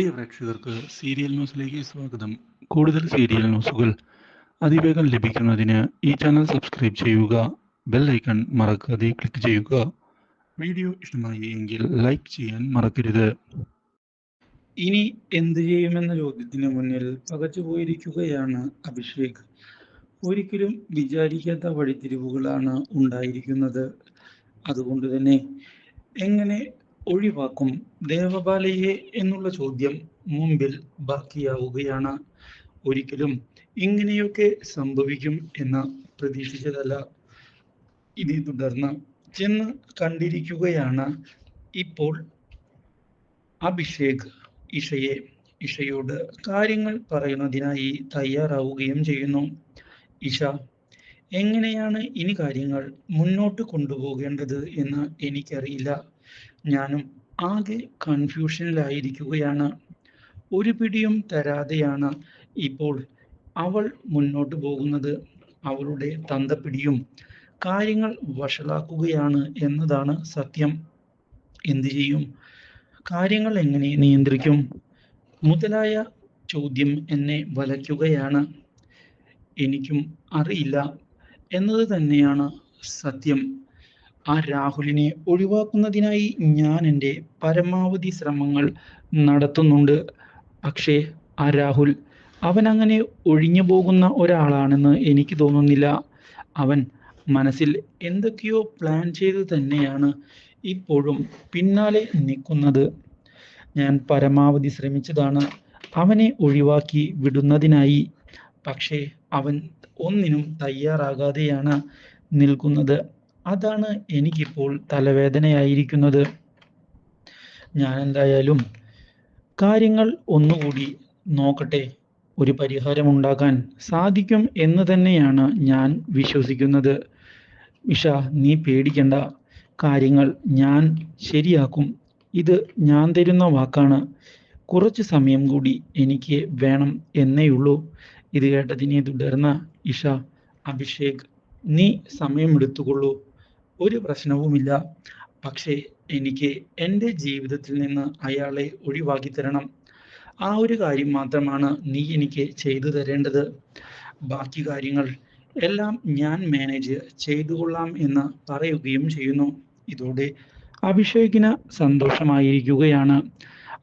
പ്രിയ പ്രേക്ഷകർക്ക് സീരിയൽ ന്യൂസിലേക്ക് സ്വാഗതം. കൂടുതൽ സീരിയൽ ന്യൂസുകൾ അതിവേഗം ലഭിക്കുന്നതിന് ഈ ചാനൽ സബ്സ്ക്രൈബ് ചെയ്യുക ബെൽ ഐക്കൺ മറക്കാതെ ക്ലിക്ക് ചെയ്യുക. വീഡിയോ ഇഷ്ടമായി എങ്കിൽ ലൈക്ക് ചെയ്യാൻ മറക്കരുത്. ഇനി എന്ത് ചെയ്യുമെന്ന ചോദ്യത്തിന് മുന്നിൽ പകച്ചുപോയിരിക്കുകയാണ് അഭിഷേക്. ഒരിക്കലും വിചാരിക്കാത്ത വഴിത്തിരിവുകളാണ് ഉണ്ടായിരിക്കുന്നത്. അതുകൊണ്ട് തന്നെ എങ്ങനെ ഒഴിവാക്കും. ദേവപാലയെ എന്നുള്ള ചോദ്യം മുമ്പിൽ ബാക്കിയാവുകയാണ്. ഒരിക്കലും ഇങ്ങനെയൊക്കെ സംഭവിക്കും എന്ന് പ്രതീക്ഷിച്ചതല്ല. ഇതേ തുടർന്ന് ചെന്ന് കണ്ടിരിക്കുകയാണ് ഇപ്പോൾ അഭിഷേക് ഇഷയെ. ഇഷയോട് കാര്യങ്ങൾ പറയുന്നതിനായി തയ്യാറാവുകയും ചെയ്യുന്നു. ഇഷ എങ്ങനെയാണ് ഇനി കാര്യങ്ങൾ മുന്നോട്ട് കൊണ്ടുപോകേണ്ടത് എന്ന് എനിക്കറിയില്ല. ഞാനും ആകെ കൺഫ്യൂഷനിലായിരിക്കുകയാണ് ഒരു പിടിയും തരാതെയാണ് ഇപ്പോൾ അവൾ മുന്നോട്ട് പോകുന്നത്. അവളുടെ തന്തപ്പിടിയും കാര്യങ്ങൾ വഷളാക്കുകയാണ് എന്നതാണ് സത്യം. എന്തു ചെയ്യും? കാര്യങ്ങൾ എങ്ങനെ നിയന്ത്രിക്കും? മുതലായ ചോദ്യം എന്നെ വലയ്ക്കുകയാണ്. എനിക്കും അറിയില്ല. എന്നത് തന്നെയാണ് സത്യം. ആ രാഹുലിനെ ഒഴിവാക്കുന്നതിനായി ഞാൻ എന്റെ പരമാവധി ശ്രമങ്ങൾ നടത്തുന്നുണ്ട്. പക്ഷേ ആ രാഹുൽ അവൻ അങ്ങനെ ഒഴിഞ്ഞു പോകുന്ന ഒരാളാണെന്ന് എനിക്ക് തോന്നുന്നില്ല. അവൻ മനസ്സിൽ എന്തൊക്കെയോ പ്ലാൻ ചെയ്ത് തന്നെയാണ് ഇപ്പോഴും പിന്നാലെ നിൽക്കുന്നത്. ഞാൻ പരമാവധി ശ്രമിച്ചതാണ് അവനെ ഒഴിവാക്കി വിടുന്നതിനായി. പക്ഷേ അവൻ ഒന്നിനും തയ്യാറാകാതെയാണ് നിൽക്കുന്നത്. അതാണ് എനിക്കിപ്പോൾ തലവേദനയായിരിക്കുന്നത്. ഞാൻ എന്തായാലും കാര്യങ്ങൾ ഒന്നുകൂടി നോക്കട്ടെ. ഒരു പരിഹാരം ഉണ്ടാക്കാൻ സാധിക്കും എന്ന് തന്നെയാണ് ഞാൻ വിശ്വസിക്കുന്നത്. ഇഷ നീ പേടിക്കണ്ട. കാര്യങ്ങൾ ഞാൻ ശരിയാക്കും. ഇത് ഞാൻ തരുന്ന വാക്കാണ്. കുറച്ച് സമയം കൂടി എനിക്ക് വേണം എന്നേയുള്ളൂ. ഇത് കേട്ടതിനെ തുടർന്ന് ഇഷ അഭിഷേക് നീ സമയമെടുത്തുകൊള്ളൂ ഒരു പ്രശ്നവുമില്ല. പക്ഷേ എനിക്ക് എന്റെ ജീവിതത്തിൽ നിന്ന് അയാളെ ഒഴിവാക്കി തരണം ആ ഒരു കാര്യം മാത്രമാണ് നീ എനിക്ക് ചെയ്തു തരേണ്ടത്. ബാക്കി കാര്യങ്ങൾ എല്ലാം ഞാൻ മാനേജ് ചെയ്തു കൊള്ളാം എന്ന് പറയുകയും ചെയ്യുന്നു. ഇതോടെ അഭിഷേകിന് സന്തോഷമായിരിക്കുകയാണ്.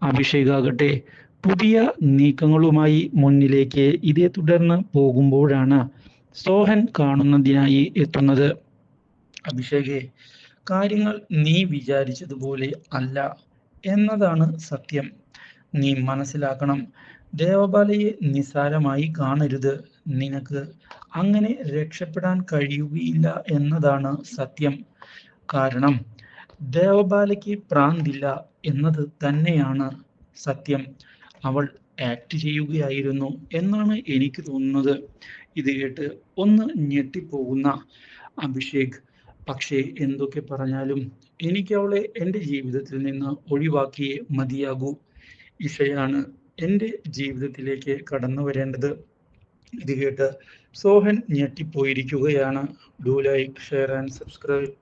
അഭിഷേകാകട്ടെ പുതിയ നീക്കങ്ങളുമായി മുന്നിലേക്ക് ഇതേ തുടർന്ന് പോകുമ്പോഴാണ് സോഹൻ കാണുന്നതിനായി എത്തുന്നത്. അഭിഷേകെ കാര്യങ്ങൾ നീ വിചാരിച്ചതുപോലെ അല്ല എന്നതാണ് സത്യം. നീ മനസ്സിലാക്കണം ദേവബാലയെ നിസ്സാരമായി കാണരുത്. നിനക്ക് അങ്ങനെ രക്ഷപ്പെടാൻ കഴിയുകയില്ല എന്നതാണ് സത്യം. കാരണം ദേവബാലയ്ക്ക് പ്രാന്തില്ല എന്നത് തന്നെയാണ് സത്യം. അവൾ ആക്ട് ചെയ്യുകയായിരുന്നു എന്നാണ് എനിക്ക് തോന്നുന്നത്. ഇത് കേട്ട് ഒന്ന് ഞെട്ടിപ്പോകുന്ന അഭിഷേക്. പക്ഷേ എന്തൊക്കെ പറഞ്ഞാലും എനിക്ക് അവളെ എന്റെ ജീവിതത്തിൽ നിന്ന് ഒഴിവാക്കിയേ മതിയാകൂ. ഇഷയാണ് എന്റെ ജീവിതത്തിലേക്ക് കടന്നു വരേണ്ടത്. ഇത് കേട്ട് Sohan ഞെട്ടിപ്പോയിരിക്കുകയാണ്. Do like share and subscribe